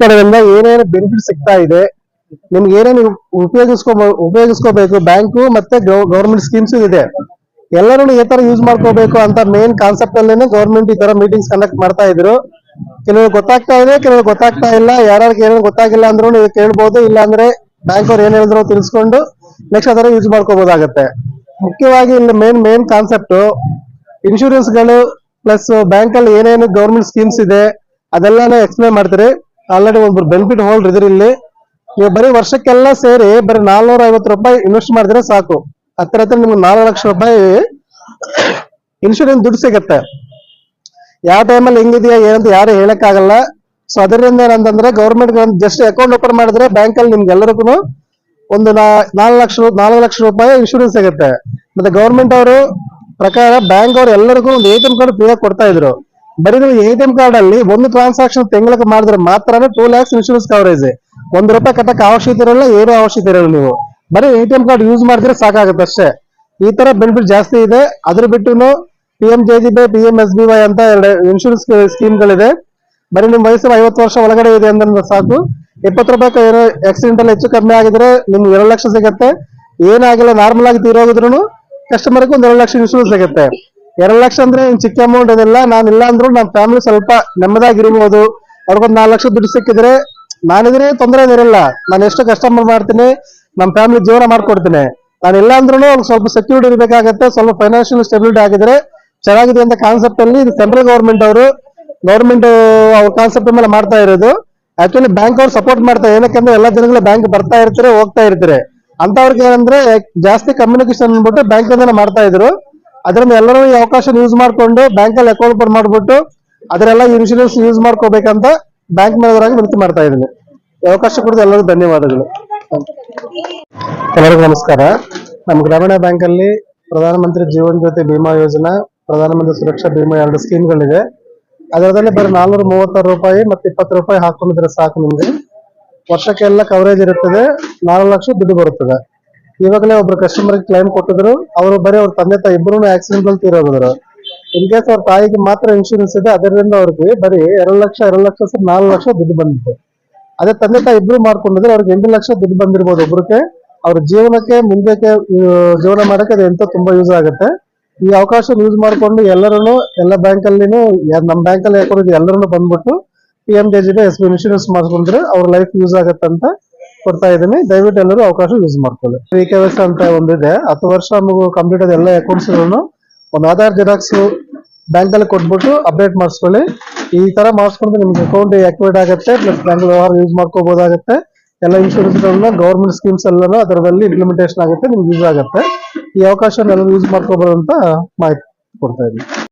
ಕಡೆಯಿಂದ ಏನೇನು ಬೆನಿಫಿಟ್ ಸಿಗ್ತಾ ಇದೆ, ನಿಮ್ಗೆ ಏನೇನು ಉಪಯೋಗಿಸ್ಕೋ ಉಪಯೋಗಿಸ್ಕೋಬೇಕು ಬ್ಯಾಂಕು ಮತ್ತೆ ಗೌರ್ಮೆಂಟ್ ಸ್ಕೀಮ್ಸ್ ಇದೆ. ಎಲ್ಲರೂ ಈ ತರ ಯೂಸ್ ಮಾಡ್ಕೋಬೇಕು ಅಂತ ಮೇನ್ ಕಾನ್ಸೆಪ್ಟ್ ಅಲ್ಲೇನೆ ಗೌರ್ಮೆಂಟ್ ಈ ತರ ಮೀಟಿಂಗ್ಸ್ ಕಂಡಕ್ಟ್ ಮಾಡ್ತಾ ಇದ್ರು. ಕೆಲವರು ಗೊತ್ತಾಗ್ತಾ ಇದೆ ಕೆಲವರು ಗೊತ್ತಾಗ್ತಾ ಇಲ್ಲ. ಯಾರ್ಯಾರಿಗೆ ಏನೇನು ಗೊತ್ತಾಗಿಲ್ಲ ಅಂದ್ರೂ ನೀವು ಕೇಳ್ಬೋದು. ಇಲ್ಲ ಅಂದ್ರೆ ಬ್ಯಾಂಕ್ ಅವ್ರು ಏನ್ ಹೇಳಿದ್ರು ತಿಳಿಸ್ಕೊಂಡು ನೆಕ್ಸ್ಟ್ ಅದರ ಯೂಸ್ ಮಾಡ್ಕೋಬಹುದಾಗತ್ತೆ ಮುಖ್ಯವಾಗಿ ಇಲ್ಲಿ ಮೇನ್ ಮೇನ್ ಕಾನ್ಸೆಪ್ಟ್ ಇನ್ಶೂರೆನ್ಸ್ಗಳು ಪ್ಲಸ್ ಬ್ಯಾಂಕ್ ಅಲ್ಲಿ ಏನೇನು ಗೌರ್ಮೆಂಟ್ ಸ್ಕೀಮ್ಸ್ ಇದೆ, ಅದೆಲ್ಲಾನು ಎಕ್ಸ್ಪ್ಲೇನ್ ಮಾಡ್ತಾರೆ. ಆಲ್ರೆಡಿ ಒಬ್ರು ಬೆನಿಫಿಟ್ ಹೋಲ್ಡರ್ ಇದ್ರಿ ಇಲ್ಲಿ. ನೀವು ಬರೀ ವರ್ಷಕ್ಕೆಲ್ಲ ಸೇರಿ ಬರೀ ನಾಲ್ನೂರ ಐವತ್ತು ರೂಪಾಯಿ ಇನ್ವೆಸ್ಟ್ ಮಾಡಿದ್ರೆ ಸಾಕು. ಹತ್ರ ಹತ್ರ ನಿಮ್ಗೆ ನಾಲ್ಕು ಲಕ್ಷ ರೂಪಾಯಿ ಇನ್ಶೂರೆನ್ಸ್ ದುಡ್ಡು ಸಿಗತ್ತೆ. ಯಾವ ಟೈಮಲ್ಲಿ ಹೆಂಗಿದೆಯಾ ಏನಂತ ಯಾರು ಹೇಳಕ್ಕಾಗಲ್ಲ. ಸೊ ಅದರಿಂದ ಏನಂತಂದ್ರೆ ಗೌರ್ಮೆಂಟ್ ಜಸ್ಟ್ ಅಕೌಂಟ್ ಓಪನ್ ಮಾಡಿದ್ರೆ ಬ್ಯಾಂಕ್ ಅಲ್ಲಿ ನಿಮ್ಗೆ ಎಲ್ಲರಿಗೂ ಒಂದು ನಾಲ್ಕು ಲಕ್ಷ ನಾಲ್ಕು ಲಕ್ಷ ರೂಪಾಯಿ ಇನ್ಶೂರೆನ್ಸ್ ಸಿಗುತ್ತೆ. ಮತ್ತೆ ಗೌರ್ಮೆಂಟ್ ಅವರು ಪ್ರಕಾರ ಬ್ಯಾಂಕ್ ಅವರು ಎಲ್ಲರಿಗೂ ಒಂದು A T M card free ಆಗಿ ಕೊಡ್ತಾ ಇದ್ರು. ಬರೀ ನೀವು ಎ ಟಿ ಎಂ ಕಾರ್ಡ್ ಅಲ್ಲಿ ಒಂದು ಟ್ರಾನ್ಸಾಕ್ಷನ್ ತಿಂಗಳಿಗೆ ಮಾಡಿದ್ರೆ ಮಾತ್ರ ಟೂ ಲ್ಯಾಕ್ಸ್ ಇನ್ಶೂರೆನ್ಸ್ ಕವರೇಜ್ ಒಂದು ರೂಪಾಯಿ ಕಟ್ಟಕ್ಕೆ ಅವಶ್ಯಕತೆ ಇರಲ್ಲ, ಏನು ಅವಶ್ಯಕತೆ ಇರಲ್ಲ ನೀವು. ಬರೀ A T M card use ಮಾಡಿದ್ರೆ ಸಾಕಾಗುತ್ತೆ ಅಷ್ಟೇ. ಈ ತರ ಬೆನಿಫಿಟ್ ಜಾಸ್ತಿ ಇದೆ. ಅದ್ರ ಬಿಟ್ಟು P M J G B P M S B Y ಅಂತ ಎರಡು ಇನ್ಶೂರೆನ್ಸ್ ಸ್ಕೀಮ್ಗಳಿದೆ. ಬರೀ ನಿಮ್ ವಯಸ್ಸು ಐವತ್ತು ವರ್ಷ ಒಳಗಡೆ ಇದೆ ಅಂದ್ರೆ ಸಾಕು. ಇಪ್ಪತ್ತು ರೂಪಾಯಿ ಏನೋ ಆಕ್ಸಿಡೆಂಟ್ ಅಲ್ಲಿ ಹೆಚ್ಚು ಕಮ್ಮಿ ಆಗಿದ್ರೆ ನಿಮ್ಗೆ ಎರಡು ಲಕ್ಷ ಸಿಗುತ್ತೆ. ಏನಾಗಿಲ್ಲ ನಾರ್ಮಲ್ ಆಗಿ ತೀರೋಗಿದ್ರು ಕಸ್ಟಮರ್ಗೆ ಒಂದ್ ಎರಡು ಲಕ್ಷ ಇನ್ಶೂರೆನ್ಸ್ ಸಿಗುತ್ತೆ. ಎರಡು ಲಕ್ಷ ಅಂದ್ರೆ ಚಿಕ್ಕ ಅಮೌಂಟ್ ಅದೆಲ್ಲ. ನಾನು ಇಲ್ಲ ಅಂದ್ರು ನಮ್ಮ ಫ್ಯಾಮಿಲಿ ಸ್ವಲ್ಪ ನೆಮ್ಮದಾಗಿರ್ಬೋದು. ಅವ್ರಿಗೊಂದು ನಾಲ್ಕು ಲಕ್ಷ ದುಡ್ಡು ಸಿಕ್ಕಿದ್ರೆ ನಾನಿದ್ರೆ ತೊಂದರೆ ಇರಲ್ಲ. ನಾನು ಎಷ್ಟು ಕಸ್ಟಮರ್ ಮಾಡ್ತೀನಿ ನಮ್ಮ ಫ್ಯಾಮಿಲಿ ಜೀವನ ಮಾಡ್ಕೊಡ್ತೀನಿ. ನಾನು ಇಲ್ಲ ಅಂದ್ರೂ ಅವ್ರಿಗೆ ಸ್ವಲ್ಪ ಸೆಕ್ಯೂರಿಟಿ ಇರಬೇಕಾಗತ್ತೆ, ಸ್ವಲ್ಪ ಫೈನಾನ್ಷಿಯಲ್ ಸ್ಟೆಬಿಲಿಟಿ ಆಗಿದ್ರೆ ಚೆನ್ನಾಗಿದೆ ಅಂತ ಕಾನ್ಸೆಪ್ಟ್ ಅಲ್ಲಿ ಇದು ಸೆಂಟ್ರಲ್ ಗವರ್ಮೆಂಟ್ ಅವರು ಗವರ್ಮೆಂಟ್ ಅವ್ರ ಕಾನ್ಸೆಪ್ಟ್ ಮೇಲೆ ಮಾಡ್ತಾ ಇರೋದು. ಆಕ್ಚುಲಿ ಬ್ಯಾಂಕ್ ಅವ್ರು ಸಪೋರ್ಟ್ ಮಾಡ್ತಾರೆ ಏನಕ್ಕಂದ್ರೆ ಎಲ್ಲ ಜನಗಳು ಬ್ಯಾಂಕ್ ಬರ್ತಾ ಇರ್ತಾರೆ, ಹೋಗ್ತಾ ಇರ್ತಾರೆ. ಅಂತವ್ರಿಗೆ ಏನಂದ್ರೆ ಜಾಸ್ತಿ ಕಮ್ಯುನಿಕೇಶನ್ ಅಂದ್ಬಿಟ್ಟು ಬ್ಯಾಂಕ್ ಮಾಡ್ತಾ ಇದ್ರು. ಅದರಿಂದ ಎಲ್ಲರೂ ಈ ಅವಕಾಶ ಯೂಸ್ ಮಾಡ್ಕೊಂಡು ಬ್ಯಾಂಕ್ ಅಲ್ಲಿ ಅಕೌಂಟ್ ಓಪನ್ ಮಾಡ್ಬಿಟ್ಟು ಅದರೆಲ್ಲ ಇನ್ಶೂರೆನ್ಸ್ ಯೂಸ್ ಮಾಡ್ಕೋಬೇಕಂತ ಬ್ಯಾಂಕ್ ಮೇಲವರಾಗಿ ವಿನಂತಿ ಮಾಡ್ತಾ ಇದ್ದೀನಿ. ಅವಕಾಶ ಕೊಡೋದು ಎಲ್ಲರಿಗೂ ಧನ್ಯವಾದಗಳು. ಎಲ್ಲರಿಗೂ ನಮಸ್ಕಾರ. ನಮ್ಮ ಗ್ರಾಮೀಣ ಬ್ಯಾಂಕ್ ಅಲ್ಲಿ ಪ್ರಧಾನಮಂತ್ರಿ ಜೀವನ್ ಜ್ಯೋತಿ ಬಿಮಾ ಯೋಜನಾ, ಪ್ರಧಾನಮಂತ್ರಿ ಸುರಕ್ಷಾ ಬಿಮಾ ಎರಡು ಸ್ಕೀಮ್ಗಳಿದೆ ಅದರದಲ್ಲಿ ಬರೀ ನಾಲ್ನೂರ ಮೂವತ್ತಾರು ರೂಪಾಯಿ ಮತ್ತೆ ಇಪ್ಪತ್ತು ರೂಪಾಯಿ ಹಾಕೊಂಡಿದ್ರೆ ಸಾಕು ನಿಮ್ಗೆ. ವರ್ಷಕ್ಕೆಲ್ಲ ಕವರೇಜ್ ಇರುತ್ತದೆ. ನಾಲ್ಕು ಲಕ್ಷ ದುಡ್ಡು ಬರುತ್ತದೆ. ಇವಾಗಲೇ ಒಬ್ರು ಕಸ್ಟಮರ್ ಕ್ಲೈಮ್ ಕೊಟ್ಟಿದ್ರು, ಅವರು ಬರೀ ಅವ್ರ ತಂದೆ ತಾಯಿ ಇಬ್ಬರು ಆಕ್ಸಿಡೆಂಟ್ ಅಲ್ಲಿ ತೀರೋಗಿದ್ರು ಇನ್ ಕೇಸ್ ಅವ್ರ ತಾಯಿಗೆ ಮಾತ್ರ ಇನ್ಶೂರೆನ್ಸ್ ಇದೆ, ಅದರಿಂದ ಅವ್ರಿಗೆ ಬರೀ ಎರಡು ಲಕ್ಷ ಎರಡು ಲಕ್ಷ ಸರ್ ನಾಲ್ಕು ಲಕ್ಷ ದುಡ್ಡು ಬಂದಿತ್ತು. ಅದೇ ತಂದೆ ತಾಯಿ ಇಬ್ರು ಮಾಡ್ಕೊಂಡಿದ್ರೆ ಅವ್ರಿಗೆ ಎಂಟು ಲಕ್ಷ ದುಡ್ಡು ಬಂದಿರ್ಬೋದು ಒಬ್ರಿಗೆ. ಅವ್ರ ಜೀವನಕ್ಕೆ ಮುಂದಕ್ಕೆ ಜೀವನ ಮಾಡಕ್ಕೆ ಅದು ಎಂತ ತುಂಬಾ ಯೂಸ್ ಆಗುತ್ತೆ. ಈ ಅವಕಾಶ ಯೂಸ್ ಮಾಡ್ಕೊಂಡು ಎಲ್ಲರೂ ಎಲ್ಲ ಬ್ಯಾಂಕ್ ಅಲ್ಲಿನೂ ನಮ್ಮ ಬ್ಯಾಂಕ್ ಅಲ್ಲಿ ಎಲ್ಲರೂ ಬಂದ್ಬಿಟ್ಟು P M J G insurance ಮಾಡ್ಕೊಂಡ್ರೆ ಅವ್ರ ಲೈಫ್ ಯೂಸ್ ಆಗತ್ತೆ ಅಂತ ಕೊಡ್ತಾ ಇದ್ದೀನಿ. ದಯವಿಟ್ಟು ಎಲ್ಲರೂ ಅವಕಾಶ ಯೂಸ್ ಮಾಡ್ಕೊಳ್ಳಿ. ಈ ಕೆ ಎಸ್ ಅಂತ ಒಂದಿದೆ. ಹತ್ತು ವರ್ಷ ನಮಗೂ ಕಂಪ್ಲೀಟ್ ಆದ ಎಲ್ಲ ಅಕೌಂಟ್ಸ್ ಒಂದು ಆಧಾರ್ ಜೆರಾಕ್ಸ್ ಬ್ಯಾಂಕ್ ಅಲ್ಲಿ ಕೊಟ್ಬಿಟ್ಟು ಅಪ್ಡೇಟ್ ಮಾಡಿಸ್ಕೊಳ್ಳಿ. ಈ ತರ ಮಾಡಿಸ್ಕೊಂಡ್ರೆ ನಿಮ್ಗೆ ಅಕೌಂಟ್ ಆಕ್ಟಿವೇಟ್ ಆಗುತ್ತೆ ಪ್ಲಸ್ ಬ್ಯಾಂಕ್ ವ್ಯವಹಾರ ಯೂಸ್ ಮಾಡ್ಕೋಬಹುದಾಗುತ್ತೆ ಎಲ್ಲ ಇನ್ಶೂರೆನ್ಸ್ ಗಳನ್ನ ಗೌರ್ಮೆಂಟ್ ಸ್ಕೀಮ್ಸ್ ಎಲ್ಲಾನು ಅದರಲ್ಲಿ ಇಂಪ್ಲಿಮೆಂಟೇಷನ್ ಆಗುತ್ತೆ, ನಿಮ್ಗೆ ಯೂಸ್ ಆಗುತ್ತೆ. ಈ ಅವಕಾಶ ಯೂಸ್ ಮಾಡ್ಕೋಬಹುದು ಅಂತ ಮಾಹಿತಿ ಕೊಡ್ತಾ ಇದ್ದೀನಿ.